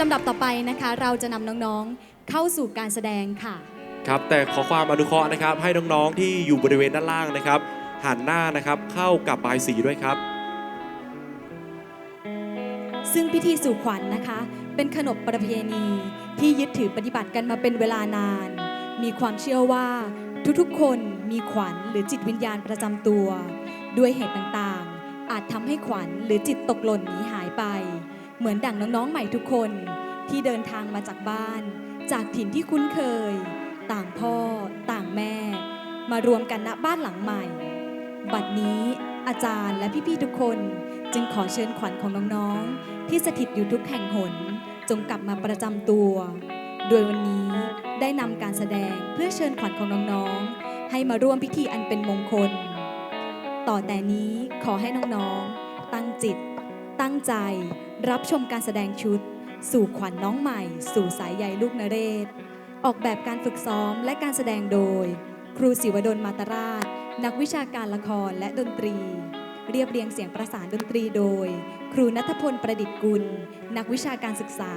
ลำดับต่อไปนะคะ เราจะนำน้องๆเข้าสู่การแสดงค่ะ ครับแต่ขอความอนุเคราะห์นะครับ ให้น้องๆที่อยู่บริเวณด้านล่างนะครับ หันหน้านะครับเข้ากับบายสีด้วยครับ ซึ่งพิธีสู่ขวัญนะคะ เป็นขนบประเพณีที่ยึดถือปฏิบัติกันมาเป็นเวลานาน มีความเชื่อว่าทุกๆ คนมีขวัญหรือจิตวิญญาณประจำตัว ด้วยเหตุต่างๆ อาจทำให้ขวัญหรือจิตตกหล่นหนีหายไป เหมือนดั่งน้องๆใหม่ทุกคนที่เดินทางมาจากบ้าน จากถิ่นที่คุ้นเคย ต่างพ่อ ต่างแม่ มารวมกันณบ้านหลังใหม่ บัดนี้อาจารย์และพี่ๆทุกคนจึงขอเชิญขวัญของน้องๆ ที่สถิตอยู่ทุกแห่งหน จงกลับมาประจำตัว โดยวันนี้ได้นำการแสดงเพื่อเชิญขวัญของน้องๆ ให้มาร่วมพิธีอันเป็นมงคล ต่อแต่นี้ขอให้น้องๆ ตั้งจิต ตั้งใจ รับชมการแสดงชุด สู่ขวัญน้องใหม่ สู่สายใยลูกนเรศ ออกแบบการฝึกซ้อมและการแสดงโดย ครูศิวดลมาตราช นักวิชาการละครและดนตรี เรียบเรียงเสียงประสานดนตรีโดย ครูนัทพลประดิษฐ์กุล นักวิชาการศึกษา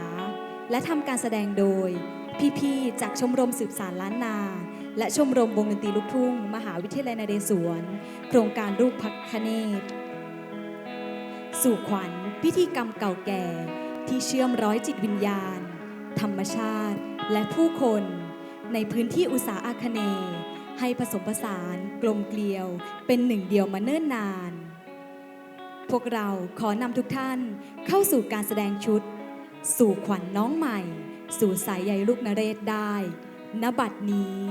และทำการแสดงโดย พี่ๆจากชมรมสืบสารล้านนา และชมรมวงดนตรีลูกทุ่ง มหาวิทยาลัยนเรศวร โครงการรูปพักคเนตสู่ขวัญ พิธีกรรมเก่าแก่ ที่เชื่อมร้อยจิตวิญญาณ ธรรมชาติ และผู้คน ในพื้นที่อุตสาอาคเน ให้ผสมผสานกลมเกลียว เป็นหนึ่งเดียวมาเนิ่นนาน พวกเราขอนำทุกท่านเข้าสู่การแสดงชุด สู่ขวัญน้องใหม่ สู่สายใยลูกนเรศได้ ณบัดนี้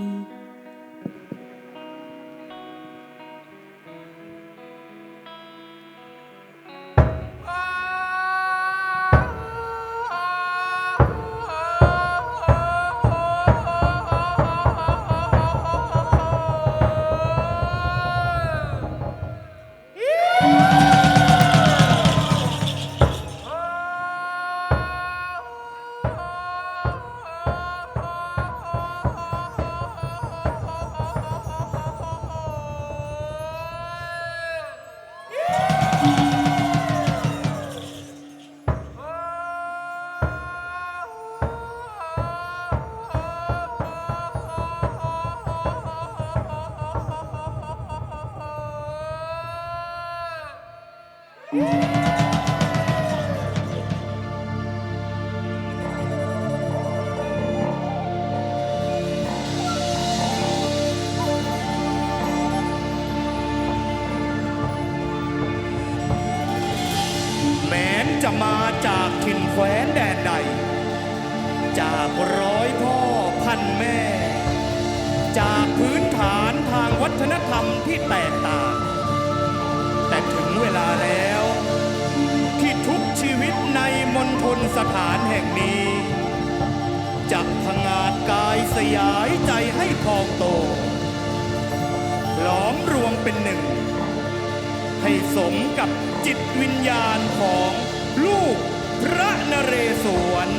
จะมาจากถิ่นแคว้นแดนใด จากร้อยพ่อพันแม่ จากพื้นฐานทางวัฒนธรรมที่แตกต่าง แต่ถึงเวลาแล้ว ที่ทุกชีวิตในมณฑลสถานแห่งนี้จะพงาดกายสยายใจให้พองโต หลอมรวมเป็นหนึ่ง ให้สมกับจิตวิญญาณของ ลูกพระนเรศวร